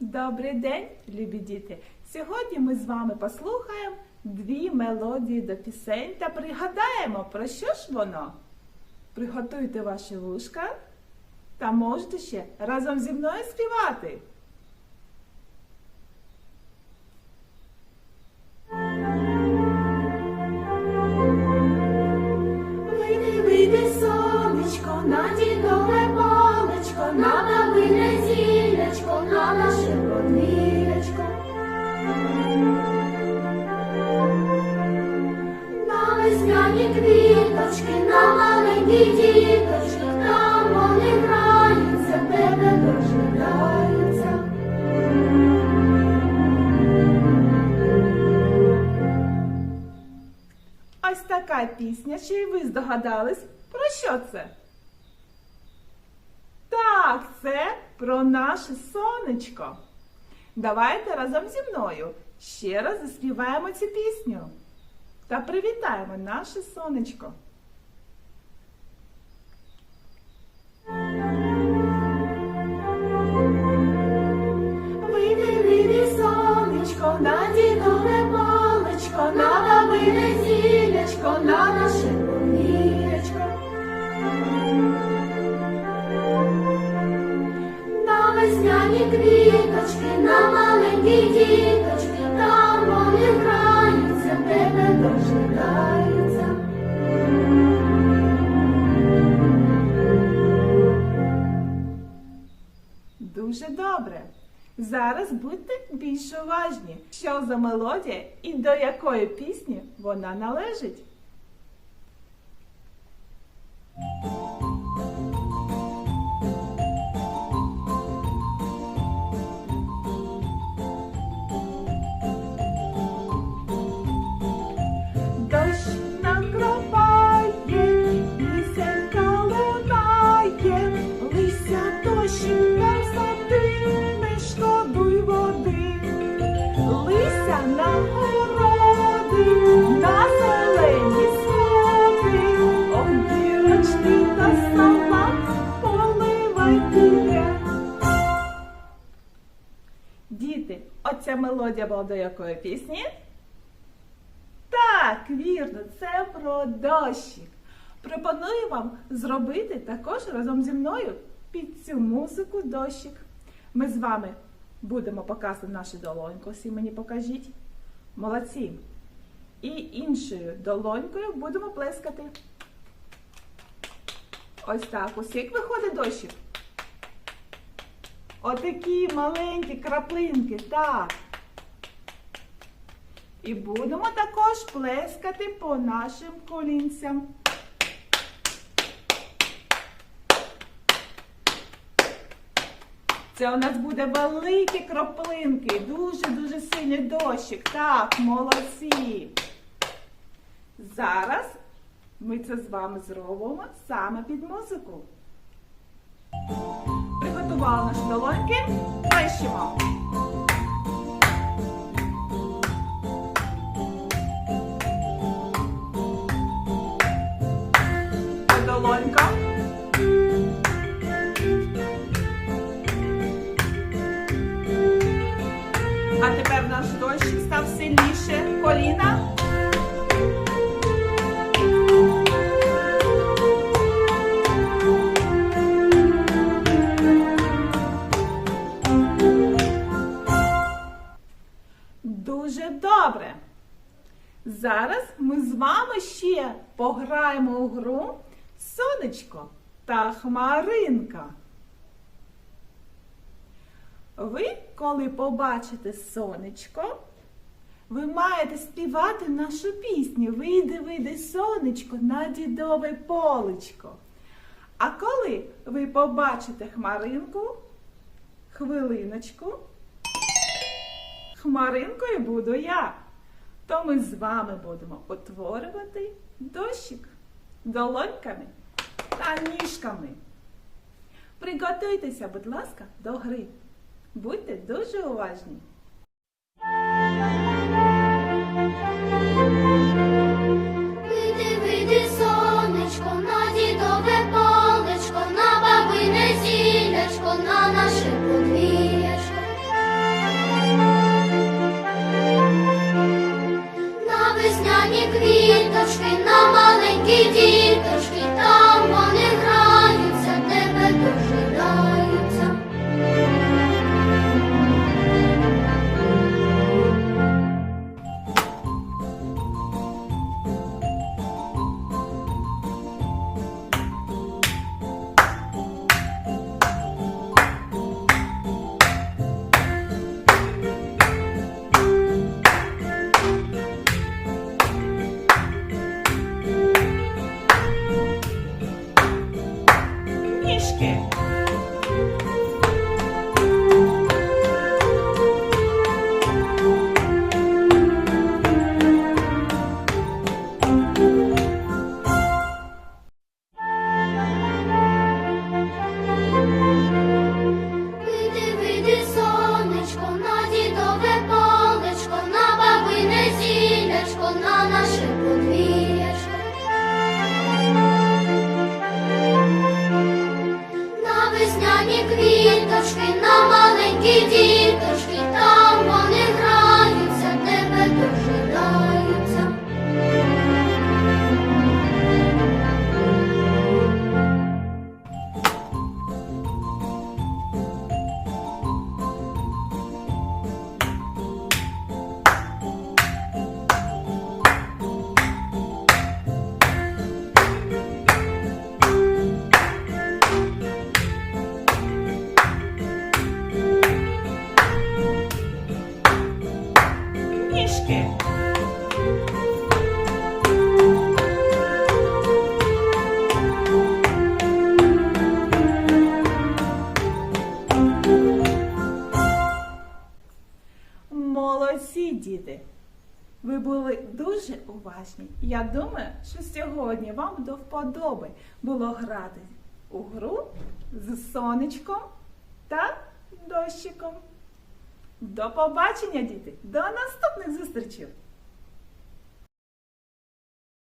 Добрий день, любі діти! Сьогодні ми з вами послухаємо дві мелодії до пісень та пригадаємо, про що ж воно. Приготуйте ваші вушка та можете ще разом зі мною співати. Пісня, чи й ви здогадались, про що це? Так, це про наше сонечко. Давайте разом зі мною ще раз заспіваємо цю пісню та привітаємо наше сонечко. Зараз будьте більш уважні, що за мелодія і до якої пісні вона належить. На городи, на зелені сходи. Діти, оця мелодія була до якої пісні? Так, вірно, це про дощик. Пропоную вам зробити також разом зі мною під цю музику дощик. Ми з вами будемо показувати нашу долоньку. Всі мені покажіть. Молодці. І іншою долонькою будемо плескати. Ось так. Ось як виходить дощик. Отакі маленькі краплинки. Так. І будемо також плескати по нашим колінцям. Це у нас буде великі кроплинки, дуже-дуже сильний дощик. Так, молодці. Зараз ми це з вами зробимо саме під музику. Приготували наші долоньки. Плещемо. Зараз ми з вами ще пограємо у гру Сонечко та Хмаринка. Ви, коли побачите сонечко, ви маєте співати нашу пісню Вийди, вийди, сонечко на дідове полечко. А коли ви побачите хмаринку, хвилиночку, хмаринкою буду я то ми з вами будемо утворювати дощик долоньками та ніжками. Приготуйтеся, будь ласка, до гри. Будьте дуже уважні. квіточки на маленькі діти. Вийди, вийди, Ви були дуже уважні. Я думаю, що сьогодні вам до вподоби було грати у гру з сонечком та дощиком. До побачення, діти! До наступних зустрічей!